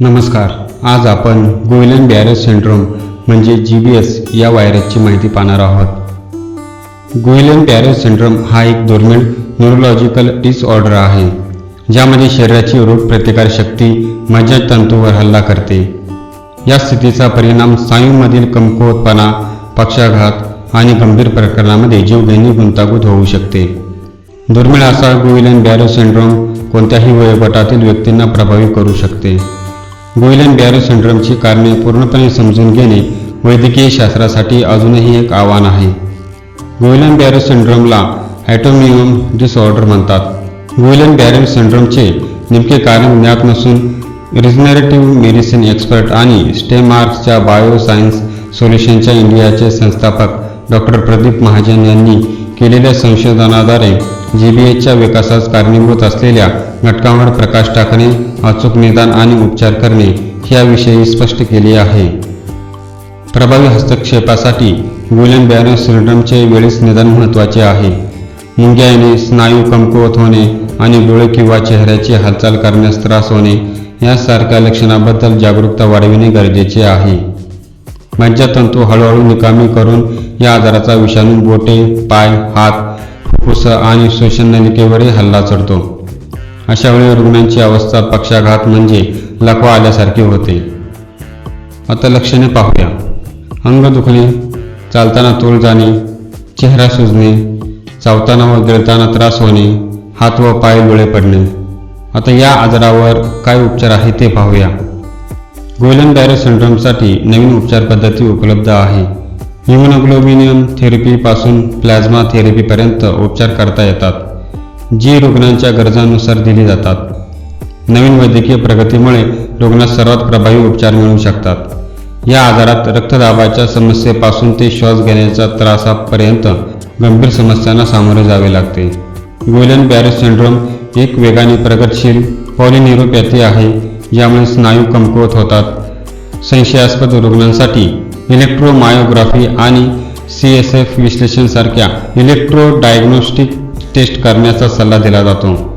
नमस्कार. आज आपण गोयलन बॅरेज सिंड्रोम म्हणजे जी बी एस या व्हायरसची माहिती पाहणार आहोत. गोयलन बॅरेज सिंड्रोम हा एक दुर्मिळ न्यूरोलॉजिकल डिसऑर्डर आहे ज्यामध्ये शरीराची रोग रोगप्रतिकारशक्ती मज्जातंतूवर हल्ला करते. या स्थितीचा परिणाम स्नायूंमधील कमकुवतपणा पक्षाघात आणि गंभीर प्रकरणामध्ये जीवघेणी गुंतागुंत होऊ शकते. दुर्मिळ असा गोइलन बॅरो सिंड्रोम कोणत्याही वयोगटातील व्यक्तींना प्रभावित करू शकते. गोइलन बॅरो सिंड्रोमची कारणे पूर्णपणे समजून घेणे वैद्यकीय शास्त्रासाठी अजूनही एक आव्हान आहे. गोइलन बॅरो सिंड्रोमला ॲटोमियम डिसऑर्डर म्हणतात. गोइलन बॅरो सिंड्रोमचे नेमके कारण ज्ञात नसून रिजनरेटिव्ह मेडिसिन एक्सपर्ट आणि स्टेमार्क्सच्या बायोसायन्स सोल्युशनच्या इंडियाचे संस्थापक डॉक्टर प्रदीप महाजन यांनी केलेल्या संशोधनाद्वारे जीबीएचच्या विकासास कारणीभूत असलेल्या घटकांवर प्रकाश टाकणे अचूक निदान आणि उपचार करणे याविषयी स्पष्ट केले आहे. प्रभावी हस्तक्षेपासाठी गुलन बॅरो सिंड्रमचे वेळीच निदान महत्त्वाचे आहे. मुंग्या येणे स्नायू कमकुवत होणे आणि डोळे किंवा चेहऱ्याची हालचाल करण्यास त्रास होणे यासारख्या लक्षणाबद्दल जागरूकता वाढविणे गरजेचे आहे. मज्जातंतू हळूहळू निकामी करून या आजाराचा विषाणू बोटे पाय हात फुफ्फुस आणि श्वसननलिकेवरही हल्ला चढतो? अशा वेळी रुग्णांची अवस्था पक्षाघात म्हणजे लकवा आल्यासारखी होते. आता लक्षणे पाहूया. अंग दुखणे चालताना तोल जाणे चेहरा सुजणे चावताना व गिळताना त्रास होणे हात व पाय डोळे पडणे. आता या आजारावर काय उपचार आहे ते पाहूया. गोलन डायरेक्ट सिंड्रोमसाठी नवीन उपचार पद्धती उपलब्ध आहे. इम्युनोग्लोबिनियम थेरपीपासून प्लाझ्मा थेरपीपर्यंत उपचार करता येतात जी रुग्णांच्या गरजांनुसार दिली जातात. नवीन वैद्यकीय प्रगतीमुळे रुग्णास सर्वात प्रभावी उपचार मिळू शकतात. या आजारात रक्तदाबाच्या समस्येपासून ते श्वास घेण्याच्या त्रासापर्यंत गंभीर समस्यांना सामोरे जावे लागते. गोलन बॅरो सिंड्रोम एक वेगाने प्रगतशील पॉलिन्युरोपॅथी आहे ज्यामुळे स्नायू कमकुवत होतात. संशयास्पद रुग्णांसाठी इलेक्ट्रोमायोग्राफी आणि सी एस एफ विश्लेषणसारख्या इलेक्ट्रो डायग्नोस्टिक टेस्ट करण्याचा सल्ला दिला जातो.